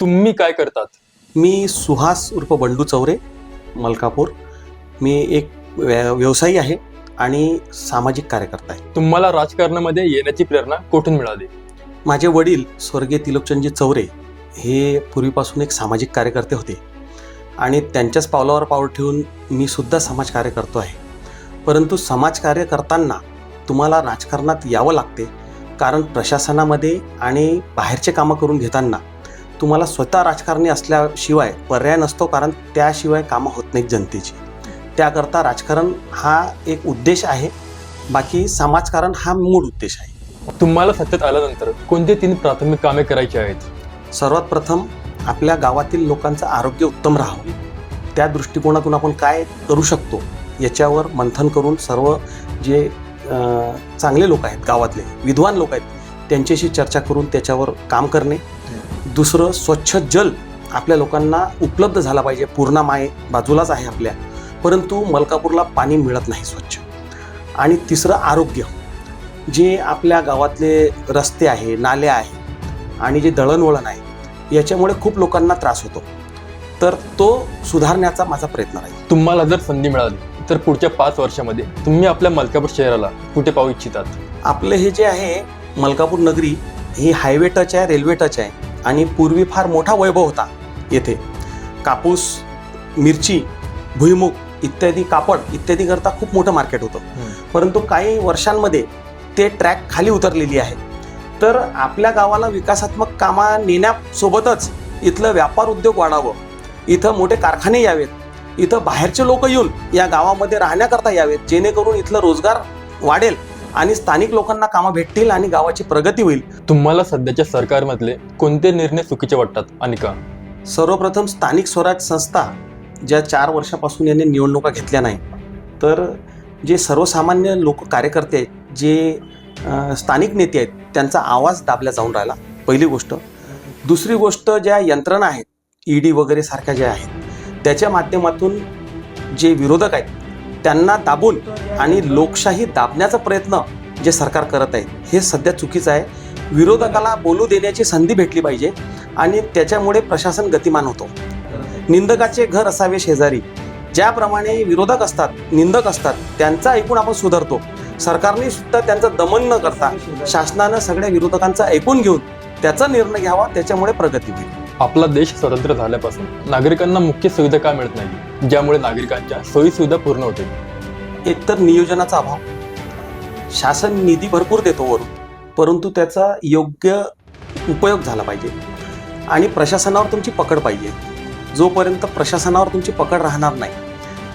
तुम्ही काय करतात? मी सुहास उर्फ बंडू चौरे मलकापूर. मी एक व्य- व्यवसायी आहे आणि सामाजिक कार्यकर्ता आहे. तुम्हाला राजकारणामध्ये येण्याची प्रेरणा कुठून मिळाली? माझे वडील स्वर्गीय तिलोकचंदजी चौरे हे पूर्वीपासून एक सामाजिक कार्यकर्ते होते आणि त्यांच्याच पावलावर पाऊल ठेवून मी सुद्धा समाजकार्य करतो आहे. परंतु समाजकार्य करताना तुम्हाला राजकारणात यावं लागते कारण प्रशासनामध्ये आणि बाहेरचे कामं करून घेताना तुम्हाला स्वतः राजकारणी असल्याशिवाय पर्याय नसतो कारण त्याशिवाय कामं होत नाहीत जनतेची. त्याकरता राजकारण हा एक उद्देश आहे. बाकी समाजकारण हा मूळ उद्देश आहे. तुम्हाला सत्तेत आल्यानंतर कोणती तीन प्राथमिक कामे करायची आहेत? सर्वात प्रथम आपल्या गावातील लोकांचं आरोग्य उत्तम राहावं. त्या दृष्टिकोनातून आपण काय करू शकतो याच्यावर मंथन करून सर्व जे चांगले लोक आहेत गावातले विद्वान लोक आहेत त्यांच्याशी चर्चा करून त्याच्यावर काम करणे. दुसरं स्वच्छ जल आपल्या लोकांना उपलब्ध झाला पाहिजे. पूर्णा माय बाजूलाच आहे आपल्या. परंतु मलकापूरला पाणी मिळत नाही स्वच्छ. आणि तिसरं आरोग्य. जे आपल्या गावातले रस्ते आहे नाले आहे आणि जे दळणवळण आहे याच्यामुळे खूप लोकांना त्रास होतो. तर तो सुधारण्याचा माझा प्रयत्न राहील. तुम्हाला जर संधी मिळाली तर पुढच्या पाच वर्षामध्ये तुम्ही आपल्या मलकापूर शहराला कुठे पाहू इच्छितात? आपलं हे जे आहे मलकापूर नगरी ही हायवे टच आहे रेल्वे टच आहे. आणि पूर्वी फार मोठा वैभव होता येथे. कापूस मिरची भुईमुग इत्यादी कापड इत्यादी करता खूप मोठं मार्केट होतं. परंतु काही वर्षांमध्ये ते ट्रॅक खाली उतरलेली आहे. तर आपल्या गावाला विकासात्मक कामा नेण्यासोबतच इथलं व्यापार उद्योग वाढावं. इथं मोठे कारखाने यावेत. इथं बाहेरचे लोक येऊन या गावामध्ये राहण्याकरता यावेत. जेणेकरून इथलं रोजगार वाढेल. आणि स्थानिक लोकांना कामं भेटतील आणि गावाची प्रगती होईल. तुम्हाला सध्याच्या सरकारमधले कोणते निर्णय चुकीचे वाटतात आणि का सर्वप्रथम स्थानिक स्वराज संस्था ज्या चार वर्षापासून यांनी निवडणुका घेतल्या नाही तर जे सर्वसामान्य लोक कार्यकर्ते आहेत जे स्थानिक नेते आहेत त्यांचा आवाज दाबला जाऊन राहिला पहिली गोष्ट. दुसरी गोष्ट ज्या यंत्रणा आहेत ईडी वगैरे सारख्या ज्या आहेत त्याच्या माध्यमातून जे विरोधक आहेत त्यांना दाबून आणि लोकशाही दाबण्याचा प्रयत्न जे सरकार करत आहे हे सध्या चुकीचं आहे. विरोधकाला बोलू देण्याची संधी भेटली पाहिजे आणि त्याच्यामुळे प्रशासन गतिमान होतो. निंदकाचे घर असावे शेजारी. ज्याप्रमाणे विरोधक असतात निंदक असतात त्यांचा ऐकून आपण सुधारतो. सरकारने सुद्धा त्यांचं दमन न करता शासनानं सगळ्या विरोधकांचं ऐकून घेऊन त्याचा निर्णय घ्यावा त्याच्यामुळे प्रगती होईल. आपला देश स्वतंत्र झाल्यापासून नागरिकांना मुख्य सुविधा का मिळत नाही? ज्यामुळे नागरिकांच्या सोयी सुविधा पूर्ण होते एकतर नियोजनाचा अभाव. शासन निधी भरपूर देतो वरून. परंतु त्याचा योग्य उपयोग झाला पाहिजे. आणि प्रशासनावर तुमची पकड पाहिजे. जोपर्यंत प्रशासनावर तुमची पकड राहणार नाही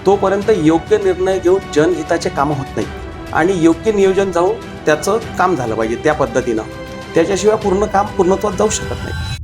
तोपर्यंत योग्य निर्णय घेऊन जनहिताचे कामं होत नाही. आणि योग्य नियोजन जाऊन त्याचं काम झालं पाहिजे त्या पद्धतीनं. त्याच्याशिवाय पूर्ण काम पूर्णत्वात जाऊ शकत नाही.